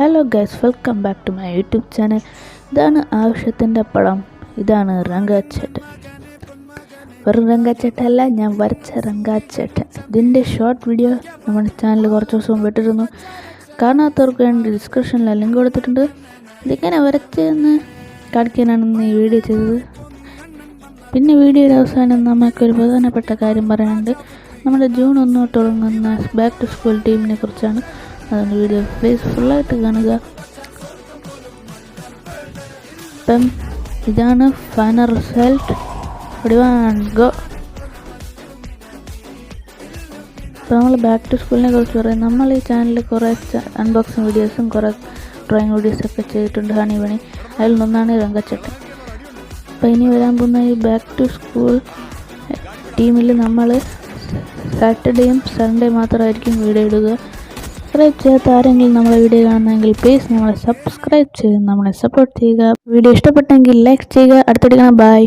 Hello guys welcome back to my YouTube channel ഇതാണ് ആവശ്യത്തിന്റെ പടം. ഇതാണ് രംഗാച്ചേട്ടൻ. വെറും രംഗാച്ചേട്ടല്ല ഞാൻ വരച്ച രംഗാച്ചേട്ടൻ. ഇതിന്റെ ഷോർട്ട് വീഡിയോ നമ്മുടെ ചാനൽ കുറച്ച് ദിവസം വിട്ടിരുന്നു കാണാത്തവർക്ക് വേണ്ടി ഡിസ്ക്രിപ്ഷനിൽ ലിങ്ക് കൊടുത്തിട്ടുണ്ട്. ഇതിങ്ങനെ വരച്ചെന്ന് കാണിക്കാനാണ് ഈ വീഡിയോ ചെയ്തത്. പിന്നെ വീഡിയോയുടെ അവസാനം നമുക്കൊരു പ്രധാനപ്പെട്ട കാര്യം പറയാനുണ്ട്. നമ്മുടെ ജൂൺ ഒന്ന് തുടങ്ങുന്ന ബാക്ക് ടു സ്കൂൾ ടീമിനെ കുറിച്ചാണ്. അതുകൊണ്ട് വീഡിയോ പ്ലീസ് ഫുള്ളായിട്ട് കാണുക. ഇപ്പം ഇതാണ് ഫൈനൽ റിസൾട്ട് ഗോ ഇപ്പോൾ നമ്മൾ ബാക്ക് ടു സ്കൂളിനെ കുറിച്ച് പറയും നമ്മൾ ഈ ചാനലിൽ കുറേ അൺബോക്സിങ് വീഡിയോസും കുറേ ഡ്രോയിങ് വീഡിയോസൊക്കെ ചെയ്തിട്ടുണ്ട് ഹണി പണി അതിൽ നിന്നാണ് രംഗച്ചട്ടൻ അപ്പോൾ ഇനി വരാൻ പോകുന്ന ഈ ബാക്ക് ടു സ്കൂൾ ടീമിൽ നമ്മൾ സാറ്റർഡേയും സൺഡേ മാത്രമായിരിക്കും വീഡിയോ ഇടുക. സബ്സ്ക്രൈബ് ചെയ്യാത്ത ആരെങ്കിലും നമ്മളെ വീഡിയോ കാണുന്നെങ്കിൽ പ്ലീസ് നമ്മളെ സബ്സ്ക്രൈബ് ചെയ്ത് നമ്മളെ സപ്പോർട്ട് ചെയ്യുക. വീഡിയോ ഇഷ്ടപ്പെട്ടെങ്കിൽ ലൈക്ക് ചെയ്യുക. അടുത്തടിക്കണം. ബൈ